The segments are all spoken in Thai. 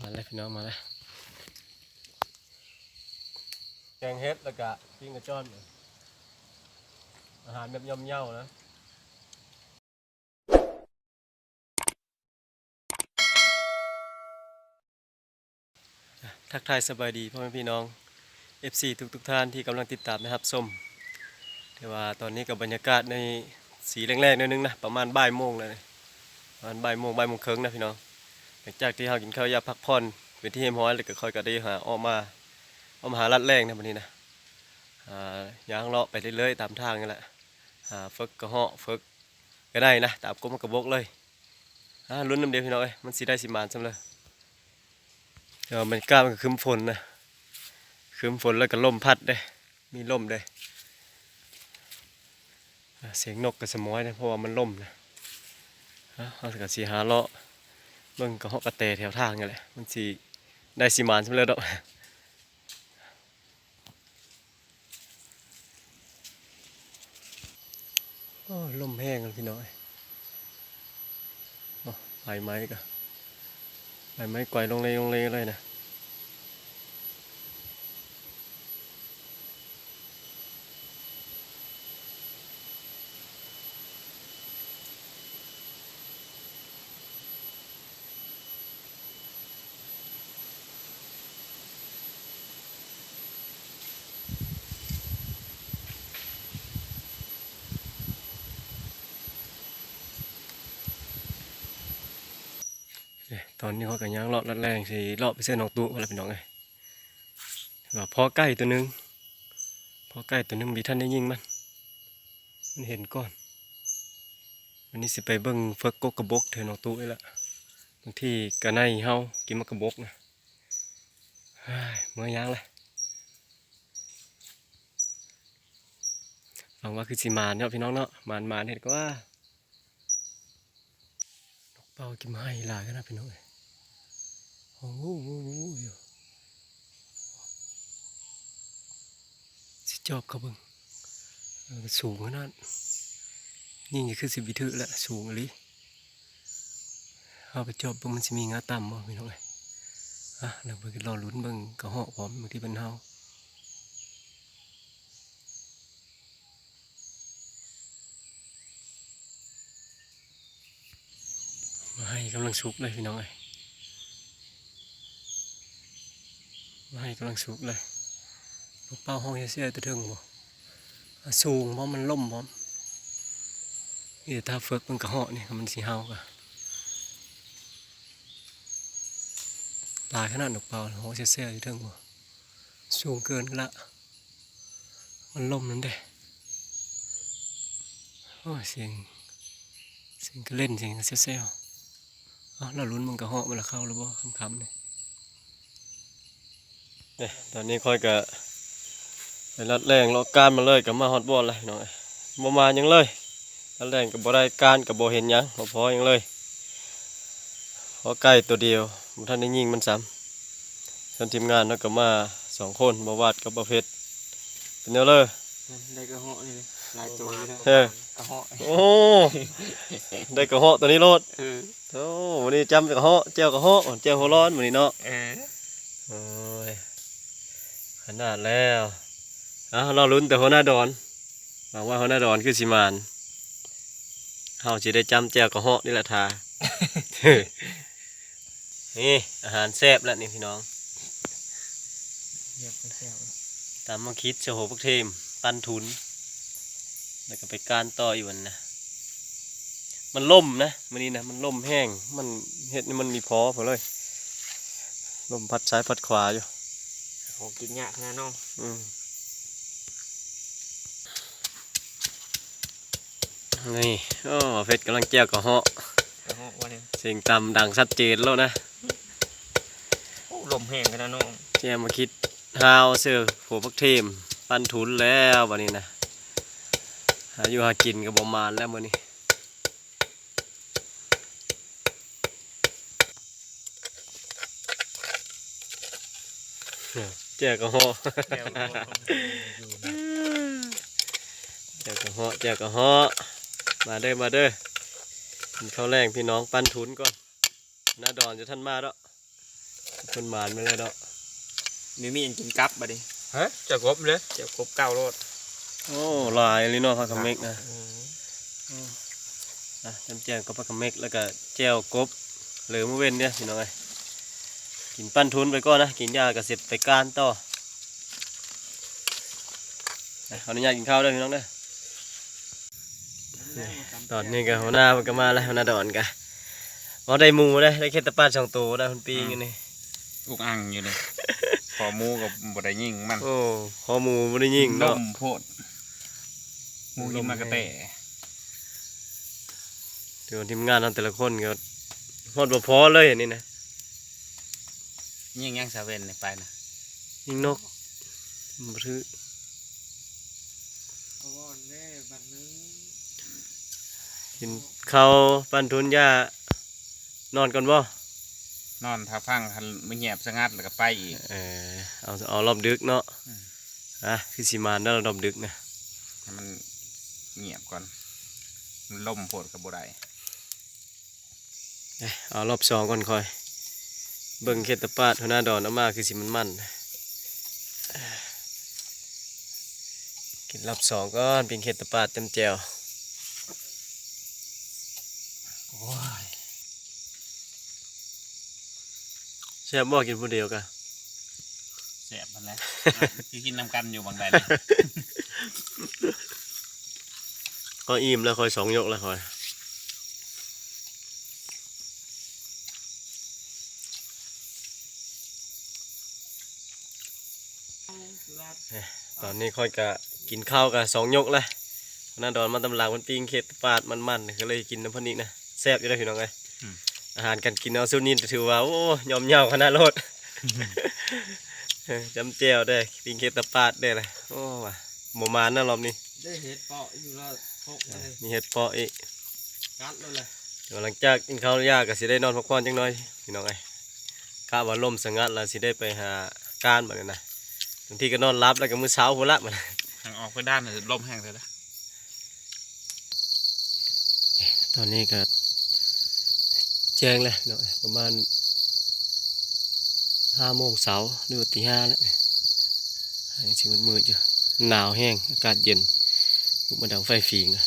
มาแล้วพี่น้องมาแล้วแกงเฮ็ดแล้วก็ปิ้งกระจ้อน อาหารแบบย่อมเย่านะทักทายสบายดีพ่อแม่พี่น้อง FC ทุกทุกๆท่านที่กำลังติดตามนะครับส้มแต่ว่าตอนนี้กับบรรยากาศในสีแรงๆนิดนึงนะประมาณบ่ายโมงแล้วนะประมาณบ่ายโมงบ่ายโมงครึ่งนะพี่น้อง หลังจากที่เรากินข้าวยาพักผ่อนเป็นที่เฮมฮอยแล้วก็ค่อยก็ได้หาออกมาออกมาหาลัดแรงนะวันนี้นะอ่าย่างเลาะไปเรื่อยๆตามทางนี่แหละฝึกกระเหาะฝึกก็ได้นะตามกลมกระบอกเลยลุ้นน้ำเดียวพี่น้องเอ้ยมันสีได้สิมานซำเลยเดี๋ยวมันกล้ามันก็ครึ้มฝนนะคืมฝนแล้วก็ลมพัดเด้มีลมเด้เสียงนกกระสมอยนะเพราะว่ามันลมนะฮะเอากระสีหาเลาะ บิ่งก็เหาะกระเตแถวทางนี่แหละมันสีได้สีมานสำเร็จดอกโอ้ลมแห้งแล้วพี่น้อยใบไม้ก็ใบไม้ไกวลงเลยลงเลยเลยนะ ตอนนี้เขาก็ย่างเลาะรัดแรงสิเลาะไปเส้นนองตู้อะไรเป็นน้องไงว่าพอใกล้ตัวนึงพอใกล้ตัวนึงมีท่านได้ยิงมัน มันเห็นก่อนวันนี้สิไปเบิ่งเฟิกกกกระบกเธอนองตู้นี่ละบางทีกระไนเฮากินมากระบกนะเฮ้ยมื่อยางเลยหวังว่าคือสิมานเนาะพี่น้องเนาะมานมานเห็นก็ว่าเป่ากิมให้ลายกันนะพี่น้องเอ้ย โอ้โหโอ้โหอยู่สิจอบเขาเบิงสูงขนาดนี่นี่คือสิบิถือละสูงอหลิเอาไปจอบบิ่งมันสิมีงาต่ำบ่พี่น้องเอ้ยอะเบิ่งรอลุ้นบิ่งกระหาะพร้อมบางทีเป็นเฮาให้กำลังสุกเลยพี่น้องเอ้ยมา ให้กำลังสุกเลยลูกเป้าห้องเสียๆตะเทิงบ่สูงเพราะมันล่มพร้อมนี่ถ้าเฟิกมันกระเหาะนี่มันสีเฮากะลายขนาดนกเป้าห้องเสียๆตะเทิงบ่สูงเกินละ มันล่มนั่นเด้โอ้เสียงเสียงก็เล่นเสียงเซี่ยวๆอ๋อเราลุ้นมันกระเหาะมันละเข้าหรือบ่คำๆเนี่ย นี่ยตอนนี้ค่อยกะไปรัดแรงเลาะการมาเลยกับมาฮอดบอลเลยน้องเอ้ยบ่มาหยังเลยรัดแรงกับบ่ได้การกับบ่เห็นหยังบ่พอหยังเลยพอใกล้ตัวเดียวบ่ทันได้ยิงมันซ้ำส่วนทีมงานเนาะก็มาสองคนบ่วาดกับบ่เพชรเป็นแนวเลยได้กระเหาะนี่เลยหลายตัวเลยนะเออกระเหาะโอ้ได้กระเหาะตัวนี้โลดเออโอ้วันนี้จำกระเหาะเจ้ากระเหาะเจ้าหัวร้อนมื้อนี้เนาะเออโอ้ย ขนาดแล้วอะเราลุ้นแต่หัวหน้าดอนหวังว่าหัวหน้าดอนคือสิมานเฮาสิได้จำแจวกระเหาะนี่แหละทา นี่อาหารแซ่บแล้วนี่พี่น้องตามมาคิดเสโหพักเทม ปันทุน แล้วก็ไปการต่ออีกวันนะมันล่มนะมันนี้นะมันล่มแห้ง มันเห็ดนี่มันมีพอพอเลยลมพัดซ้ายพัดขวาอยู่ ของกินยากขนาดน้องอืมนี่โอ้เฟสกำลังแจ้วกระเหาะกระเหาะวันนี้เสียงต่ำดังชัดเจนแล้วนะโอ้ลมแห้งขนาดน้องแจมาคิดฮาวเสือโผพักเทมปั้นทุนแล้ววันนี้นะหาอยู่หากินกับบมานแล้วมื่อนี้แจ้วกระเหาะแก้วกระเหาะแจวกระเหาะแจวกระเหาะมาเด้อมาเด้อกินข้าวแรงพี่น้องปั้นทุนก่อนหน้าดอนจะท่านมาแล้วคนหมานมาเลยเนาะมีมีอันกินกับบัดดิฮะจะกบเลยเจ้าครบเก้าโลดโอ้หลายเลยเนาะผักกะเม็กนะอะจำแจวกับผักกะเม็กแล้วก็แจ่วกบเหลือมื้อเว้นเนี่ยพี่น้องไอ้ย กินปั้นทุนไปก่อนนะ กินยาก็เสร็จไปก้านต่ออะขออนุญาตกินข้าวด้วยพี่น้องเด้อตอนนี้ก็หัวหน้ามันก็มาแล้วหัวหน้าดอนก็เอาได้หมูได้ได้แค่ตะปาดสองตัวได้คนปีงอันนี้อุกอังอยู่เลยขอหมูกับบดได้ยิงมันโอ้คอหมูไม่ได้ยิงล่เนาะมโพดหมูยิงมากระเตะเดี๋ยวทีมงานเราแต่ละคนก็หอดบ่พอเลยอันนี้นะ ยิงยังสาเวนนี่ไปนะยิงนกบ่ถือเอาว่อนแน่บัดนึงกินข้าวปั้นทุนยานอนก่อนบ่นอนท่าฟังหันไม่เงียบสงัดแล้วก็ไปอีกเออเอาเอารอบดึกเนาะอืมอะคือสิมานแล้วรอบดึกนะให้มันเงียบก่อนมันล่มโพดกับบได้เอ้ยเอารอบสองก่อนคอย เบิ่งเขตตะปาดหัวหน้าดอนเอามาคือสิมันมันกินรอบสองก่อนเป็นเขตตะปาดเต็มแจวโอ้ยแซ่บบ่กินผู้เดียวกะแสบมันแล้วคือกินน้ำกันอยู่บางใดเลยก็อิ่มแล้วคอยสองยกแล้วคอย ตอนนี้คอยกะกินข้าวกะสองยกแล้วหัวหน้าดอนมาตำลางมันปิ้งเขตตะปาดมันๆก็เลยกินน้ำพันนี้นะแซ่บอยู่แล้วพี่น้องไงอาหารการกินเอาซุนี้ถือว่าโอ้ยอมเยาวขนาดโลดเออจำเจียวได้ปิงเคตาปาดได้เลยโอ้ว่ะหมูมานนะรอบนี้ได้เห็ดเปาะอยู่แล้วพกเลยมีเห็ดเพาะอีกกัดเลยเลยเดี๋ยวหลังจากกินข้าวยากก็สิได้นอนพักผ่อนจังหน่อยพี่น้องไอ้ข้าว่าลมสงัดแล้วสิได้ไปหาการแบบนี้นะบางทีก็นอนรับแล้วก็มื้อเช้าพุ่นละมันทางออกไปด้านน่ะล่มแห้งเลยนะตอนนี้ก็แจ้งแล้วเนาะประมาณห้าโมงเช้าหรือว่าตีห้าแล้วยังสิมันมืดๆอยู่หนาวแห้งอากาศเย็นลุกมาดังไฟฟิงอะ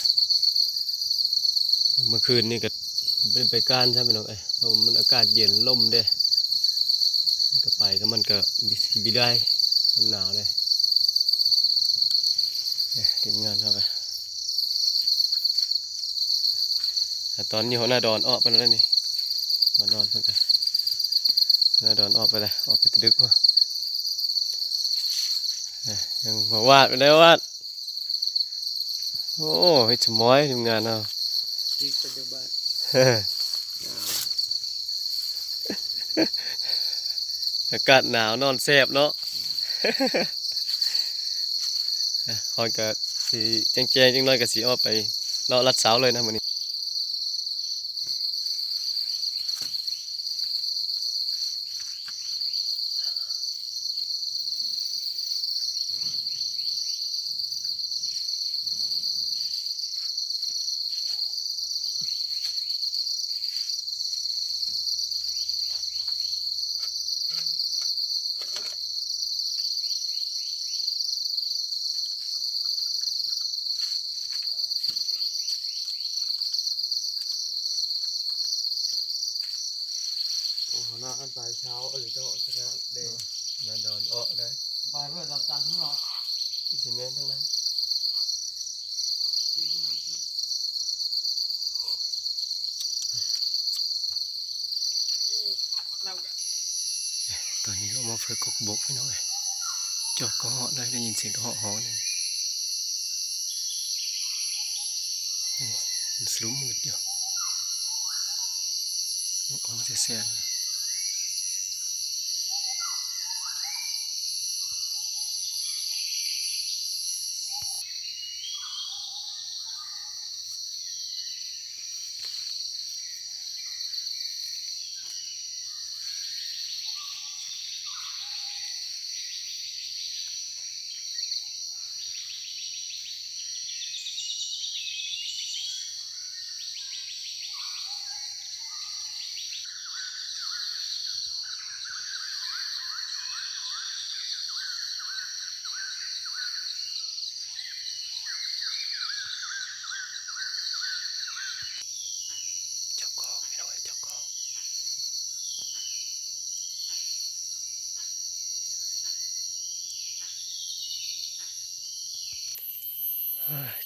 เมื่อคืนนี่ก็เป็นไปก้านใช่ไหมน้องเอ้ยเพราะว่ามันอากาศเย็นล่มเด้มันก็ไปก็มันก็บิสิบิได้ มันหนาวเลยเนี่ยทีมงานเขาไปแต่ตอนนี้หัวหน้าดอนออกไปแล้วนี่มานอนเพื่อนกันหัวหน้าดอนออกไปเลยออกไปตะดึกวะเอ้ยยังมาวาดไปแล้ววาดโอ้ยจะม้อยทีมงานเอาที่ปัจจุบันอากาศหนาวนอนแซบเนาะ ฮอยกับสีแจ้งแจงๆจังน้อยกับสีออาไปเลาะลัดเสาเลยนะวันนี้ โอ้โหน่าอันตายเช้าหรือเจ้าสกัดเดย์ หน้าดอนออกได้ ไปเพื่อจับจันทั้งหมดที่ซีเมนต์ทั้งนั้นที่ขนาดครับตอนนี้ก็มาเพื่อกกบกไปหน่อยจอกก็เหาะได้ได้ยินเสียงก็เหาะเหาะเลยโอ้มันสลุมมืดอยู่นกออกเสียๆเอ้ย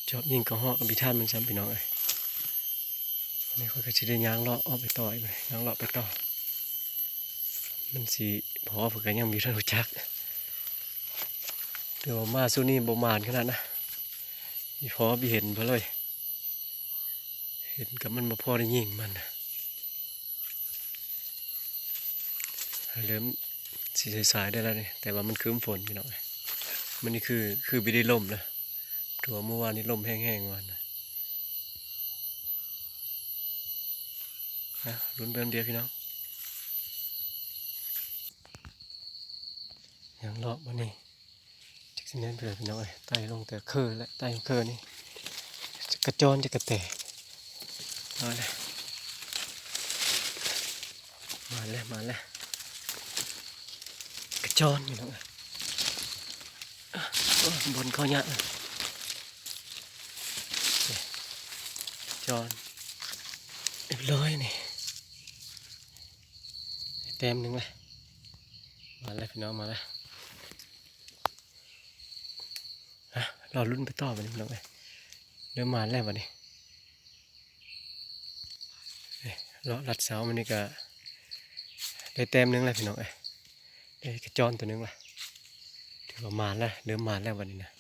จอบยิงกระหอกอภิธานมันซ้ำพี่น้องเอ้ยวันนี้เขาก็จะได้ยางเลาะออกไปต่ออีกไหมยางเลาะไปต่อ มันสีพอเพื่อยังมีท่านรู้จักเดี๋ยวมาสู้นี่บ่มานขนาดนะมีพอบีเห็นเพอเลย เห็นกับมันมาพอได้ยิงมันเริ่มสีสายได้แล้วนี่แต่ว่ามันคืมฝนพี่น้องเอ้ยมันนี่คือคือไม่ได้ล่มนะ ถือว่าเมื่อวานนี้ลมแห้งๆวันนะลุ้นเบิ่มเดียวพี่น้องยังเลาะมานี่จักสิเน้นไปเลยพี่น้องเอ้ยไต่ลงแต่เคอและไต่ของเคอนี่จะกระจอนจะกระแตมาเลยมาแล้วมาแล้วกระจอนพี่น้องเอ้ยอะโอ้ยบนเขาเนี่ยกระ จอนเรียบร้อยนี่เต็มหนึ่งเลยมาแล้วพี่น้องมาแล้วอะเราลุ้นไปต่อไปนี่พี่น้องเอ้ยเริ่มมาแล้ววันนี้เราลัดเสามันนี่ก็ได้แต้มหนึ่งแล้วพี่น้องเอ้ยได้กระจอนตัวหนึงละถือว่ามาแล้วเริ่มมาแล้ววันนี้นะ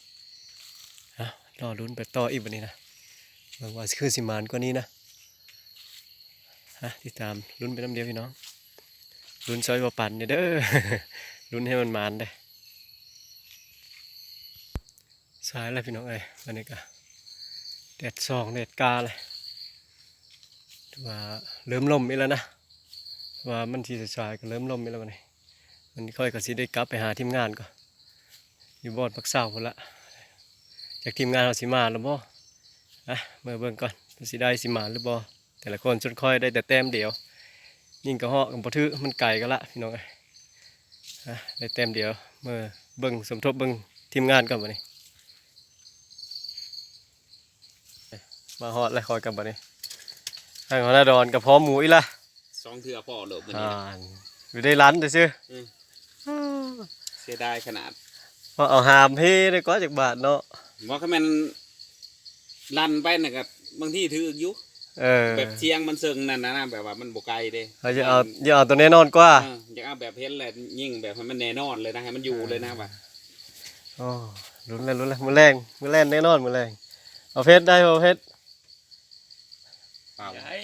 อะรอลุ้นไปต่ออีกวันนี้นะ บางว่าคือสิมานกว่านี้นะฮะติดตามลุ้นไปน้ำเดียวพี่น้องลุ้นซอยบ่ปั่นเนี่ยเด้อลุ้นให้มันมานได้สายแล้วพี่น้องเอ้ยวันนี้ก็แดดซองแดดกาเลยว่าเริ่มล่มอีกแล้วนะว่ามันที่สายก็เริ่มล่มอีกแล้ววันนี้วันค่อยก็สิได้กลับไปหาทีมงานก่อยู่บอดปักเสาคนละจากทีมงานเราสิมาหรือบ่ อะเมื่อเบิ่งก่อนว่าสิได้สิมาหรือบ่แต่ละคนจนค่อยได้แต่แต้มเดียว ยิ่งกระเหาะกับปะทึมันไก่กันละพี่น้องเอ้ยอะได้แต้มเดียวเมื่อเบิ่งสมทบเบิ่งทีมงานก่อนวันนี้มาฮอดแล้วคอยกลับบัดนี้ทางหัวหน้าดอนกับพร้อมหมูอีละสองเถื่อพ่อโหลบมันอ่านี่นะอยู่ได้ร้านแต่ซื้อเสียดายขนาดพอเอาหามพี่ได้ก็จากบาทเนาะว่าถ้ามัน ลันไปน่ะกับบางที่ถืออยุเออแบบเชียงมันเซิงนั่นนะนะแบบว่ามันบกไกลเด้เราจะเอาจะเอาตัวแน่นอนกว่าเอออยากเอาแบบเห็นแหละยิ่งแบบให้มันแน่นอนเลยนะให้มันอยู่เลยนะว่ะอ๋อลุ้นเลยลุ้นเลยมือแรงมือแรงแน่นอนมือแรงเอาเพชรได้เอาเพชรเปล่าอย่าให้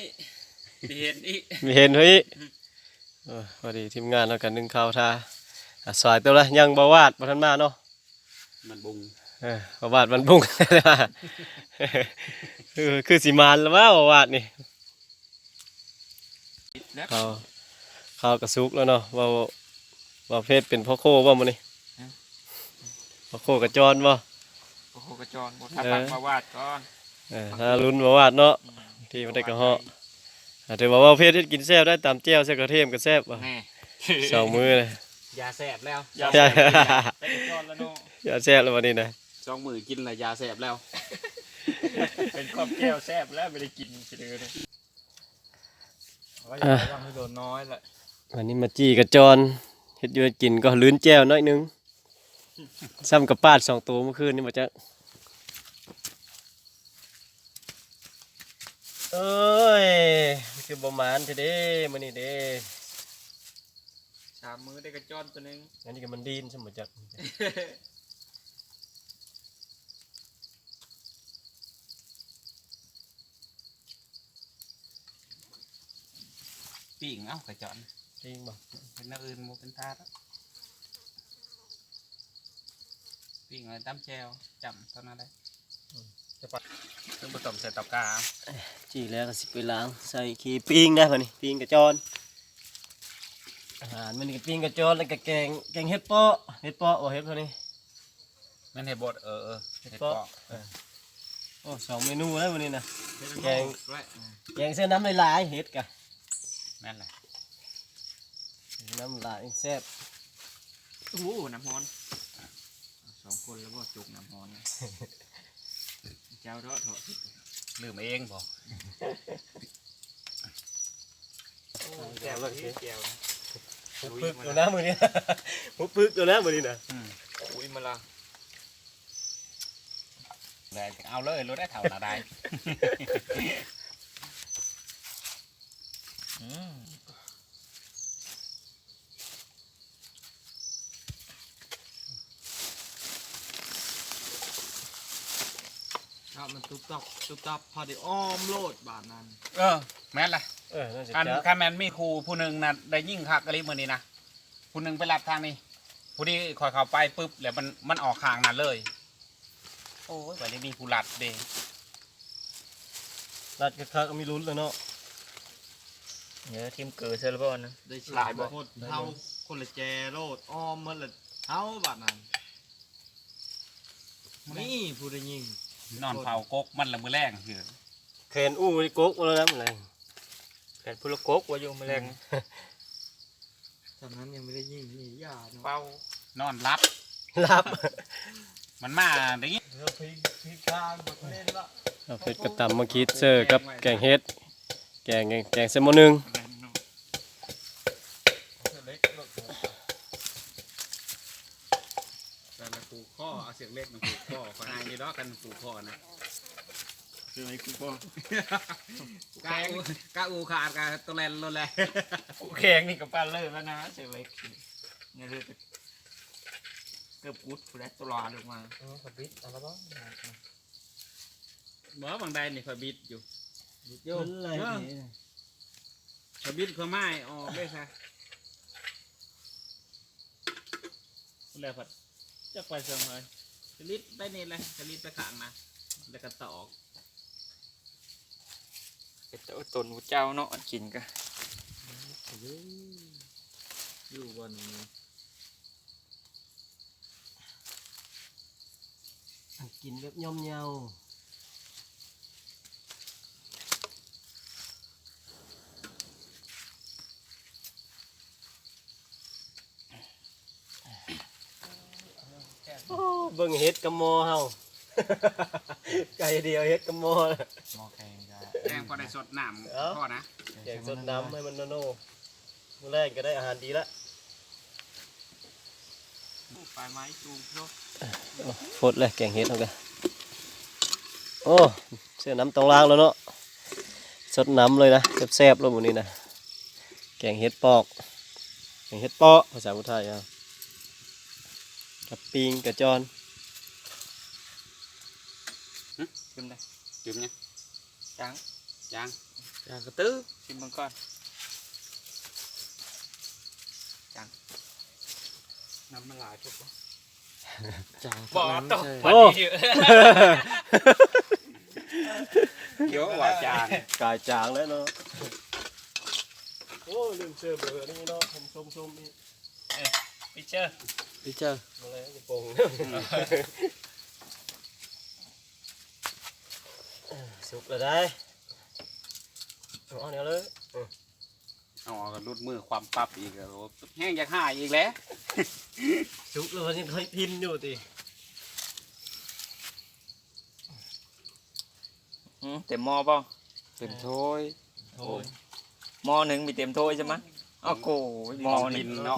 เห็นอีกมีเห็นเฮ้ยเออพอดีทีมงานเรากันนึ่งข้าวทาอะสายตัวละยังบาวาดบทันมาเนาะมันบุงเออบาวาดมันบุ้งเออคือสีมานแล้วว่าบาวาดนี่แล้วข้าวข้าวกระซุกแล้วเนาะว่าว่าเพศเป็นพ่อโคว่ามันนี่พ่อโคกระจรว่าโอ้โหกระจรบทับปักมาวาดก่อนเออถ้าลุ้นมาวาดเนาะที่มันได้กระเหาะอาจจะบอกว่าเพศที่กินแซ่บได้ตามเจียวแซ่บกระเทียมก็แซ่บว่ะแน่สองมือเลยยาแสบแล้วอย่าใช่ใส่ไปกระจรแล้วเนาะอย่าแซ่บแล้ววันนี้นะ สองมือกินละยาแสบแล้ว เป็นความแก้วแซ่บแล้วไม่ได้กินเฉยเลยว่าอย่ายังให้โดนน้อยแหละวันนี้มาจี้กระจรเฮ็ดอยืดกินก็ลื้นแจ้วน้อยหนึงซ้ำกับปาดสองตัวเมื่อคืนนี่มาจะเอ้ยคือบหมานเถอะเด้มันนี่เด้สามมือได้กระจรตัวหนึงอันนี้ก็มันดีนสมบูจัก ปิ่งเอ้ากระจอนจริงบ่เป็นนักอื่นโมเป็นทาสปิ่งอะไรตั้มแจวจำเท่านั้นได้ซึ่งผสมใส่เตากาจีแล้วก็สิไปล้างใส่ขี้ปิ้งนะมันนี่ปิ้งกระจรอาหารมันนี่ก็ปิ้งกระจรแล้วก็แกงแกงเห็ดเปาะเห็ดเปาะโอ้เห็ดเท่านี้นั่นเห็ดบดเออเออเห็ดเห็ดเปาะเปาะโอ้สองเมนูแล้ววันนี้นะแกงด้วยแกงเส้นน้ำลายๆเห็ดกะ นั่นแหละน้ำลายแซ่บโอ้โหน้ำฮอนสองคนแล้วก็จุกน้ำฮอนเจ้าเถอะเถอะลืมเองบอกแก้วเลยแก้วหุบปึกตัวน้ำมือนี้หุบปึกตัวน้ำมือนี้นะอุ้ยมาละเลยเอาเลยรู้ได้เท่าละได้อืมครับมัน ตุ๊บตับตุ๊บตับพอดีอ้อมโลดบาทนั้นเออ แม่นละเออน่าจะคันจะคันแมนมีครูผู้หนึ่งนะได้ยิ่งคักกะลิมือนี้นะผู้หนึ่งไปรับทางนี้ผู้ที่คอยเข้าไปปุ๊บแล้วมันมันออกข้างนั้นเลย โอ้ยวันนี้มีผู้ลัดเด้รัดกระคักมีลุ้นเลยเนาะเนี่ยทีมเกิดเซอร์บอลนะ ได้หลายบ่คนเฮาคนละแจโลดอ้อมมันละเฮาบาทนั้นนี่ผู้ได้ยิง นอนเผากกมันละมือแรงคือแขนอู้ไอ้กกมาแล้วนะมันแรงแผ่นพุลโกกว่าอยู่แมลงจากนั้นยังไม่ได้ยิงนี่ยาเนาะเป้านอนรับรับมันมาได้ยินเราพลิกพลิกข้างบ่เล่นละเอาเพชรกระตำมาคิดเซอร์กับแกงเฮ็ด แกงแกงเซมอหนึ่ง เล็กเลิก แต่ละปูข้อ เอาเสียงเล็กมาปูข้อขออายนี่ดอกกันปูข้อนะคือไอ้กูพ่อกาอูกาอูขาดกาตัวแลนโลแลกูแข็งนี่กับปลาเลิศแล้วนะเซอร์เล็กเนี่ยเลยเกือบกุดผู้ได้ตลอดลงมาเออขับบิดเอาละบ้างบ่บางใดนี่คอยบิดอยู่โยนอะไรนี่คอยบิดคอยไม้ออกได้ซะแล้วพัดจะไปเสริมเลยจะลิดไปนี่เลยจะลิดไปขางนะแล้วก็ตอกเป็นตัวตนผู้เจ้าเนาะกินกันอยู่บนนี้กินแบบย่อมเยาโอ้ เบิ่งเฮ็ดกับหมอเฮา ไก่เดียวเฮ็ดกับหมอน่ะมอแข่งกันแกงพอได้สดน้เอ้าำพ่อนะแกงสดน้ำให้มันโนโน่มื้อแรกก็ได้อาหารดีละปลายไม้จูงเนาะฟดเลยแกงเฮ็ดเอากันโอ้เสื้อน้ำตรงล่างแล้วเนาะสดน้ำเลยนะแซ่บๆเลยหมูนี้นะแกงเฮ็ดปอกแกงเฮ็ดเปาะภาษาพุทธไทยอะกับปิงกับจอน ชิมได้จิ้มเนี่ยจังยางจางกระตื้อชิมมันก่อนจังน้ำมันหลายทุกคนจางบอ สื้อเบอร์นี่เนาะผมส้มๆนี่พิเชอร์พี่เจออะไรกระโปงสุกแล้วได้เอาเนี่ยเลยเอาออกก็รุดมือความปรับอีกแล้วโอ้แห้งอยากหายอีกแล้วสุกแล้วมันยังค่อยพินอยู่ติอืมเต็มหม้อเปล่าเต็มถ้วยโอ้ยหม้อหนึ่งมีเต็มถ้วยใช่ไหมอ้าวโก้ยหม้อหกินึ่งนเนาะ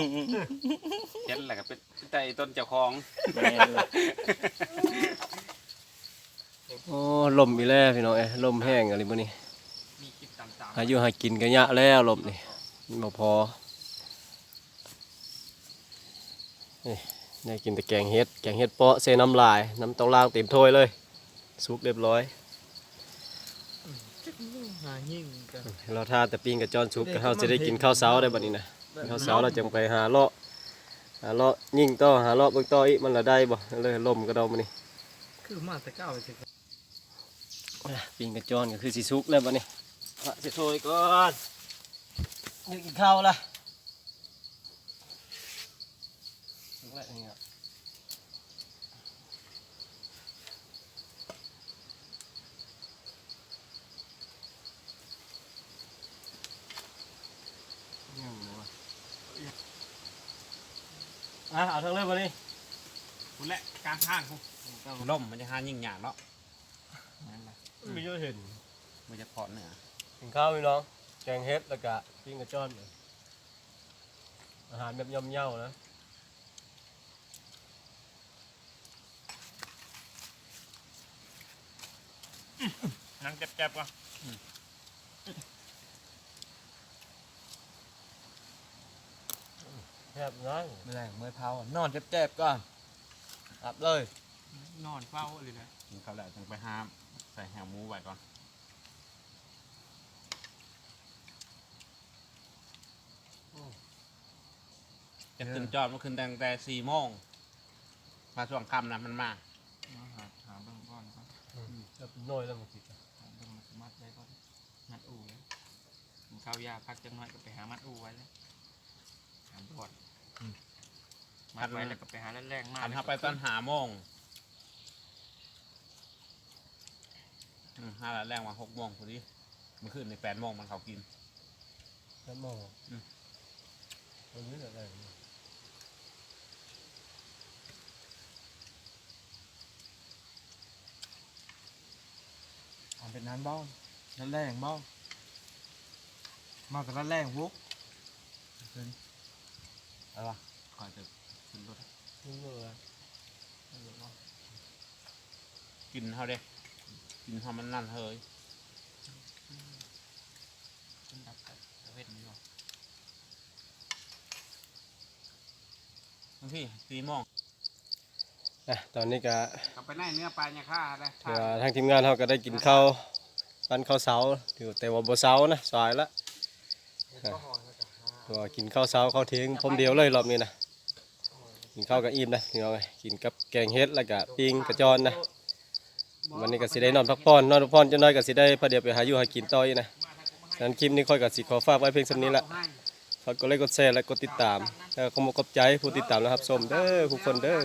เห็นแหละก็เป็นใจต้นเจ้าของแม่นเลย โอ้ลมอีแล้วพี่น้องเอ้ยลมแห้งอะไรมื้อนี้มีคลิปต่างหาอยู่หากินกันยะแล้วลมนี่มันบ่พอนี่ได้กินแต่แกงเฮ็ดแกงเฮ็ดเปาะเซน้ำลาย น้ำเต้าล่างเต็มถ้วยเลย สุกเรียบร้อยๆหายิ่งกันเราท่าแต่ปิ้งกับจอนสุกก็เราจะได้กินข้าวเช้าได้บัดนี้นะข้าวเช้าเราจึงไปหาเลาะหาเลาะยิ่งต่อหาเลาะเบิ่งต่ออีกมันละได้บ่เลยลมก็เดามานี่คือมาแต่เก้าสิ ปิ้งกับจอนก็คือสิสุกแล้วบัดนี้พระสิโทยก่อนนึกกินข้าวละสุกแล้วนี่ครับยังบ่วะอะเอาทั้งเรื่องมานี่คุณแหละกลางทางคุณล่มมันจะหายิ่งหยาบเนาะไม่เยอะเห็นมันจะพอดเนื้อกินข้าวพี่น้อง แกงเฮ็ดแล้วก็ปิ้งกระจ้อนอาหารแบบย่อมเย่านะนั่งเจ็บๆก่อนแซ่บน้อยแรงเมื่อเผานอนเจ็บๆก่อนรับเลย นอนเฝ้าเลยนะ กินข้าวแล้วจึงไปห้าม ใส่แฮมหมูไว้ก่อนจะตื่นจอดเมื่อคืนตั้งแต่สี่โมงมาช่วงค่ำนะมันมามาหาหาเบื้องก่อนก่อนแซ่บน้อยแล้วมันสิหาเบื้องมัดไว้ก่อนมัดอู่เลยกินข้าวยาพักจังหน่อยก็ไปหามัดอู่ไว้เลยหาบอดมัดไว้แล้วก็ไปหาแรงๆมากอันเข้าไปตอนหาโมง อืมห้าละแรงมาหกโมงพอดีเมื่อคืนในแปดโมงมันเขากินแซ่บมากอืม วันนี้อะไรทำเป็นนั้นบ้างนั่นแรงบ้างมาแต่ละแรงวุกอะไรวะคอยจะขึ้นรถนี่เลยกินเขาเด้ กินเขามันนั่นเฮ้ยขึ้นดับกับตะเวนอยู่บางทีสี่โมงอะตอนนี้ก็กลับไปไล่เนื้อปลาเนี่ยค่าเลยถือว่าทางทีมงานเราก็ได้กินข้าวปันข้าวเสาถือแต่ว่าบ่เสานะสายละถือว่ากินข้าวเสาข้าวเที่ยงพร้อมเดียวเลยรอบนี้นะกินข้าวกับอิ่มนะพี่น้องเอ้ยกินกับแกงเฮ็ดแล้วก็ปิ้งกระจอนนะ วันนี้ก็สิได้นอนพักผ่อนนอนพักผ่อนจะน้อยก็สิได้พอเดี๋ยวไปหาอยู่หากินต่ออีกนะฉะนั้นคลิปนี้ค่อยก็สิขอฝากไว้เพียงสำนี้ละฝากกดไลค์กดแชร์และกดติดตามแล้วก็ขอบคุณขอบใจผู้ติดตามนะครับชมเด้อทุกคนเด้อ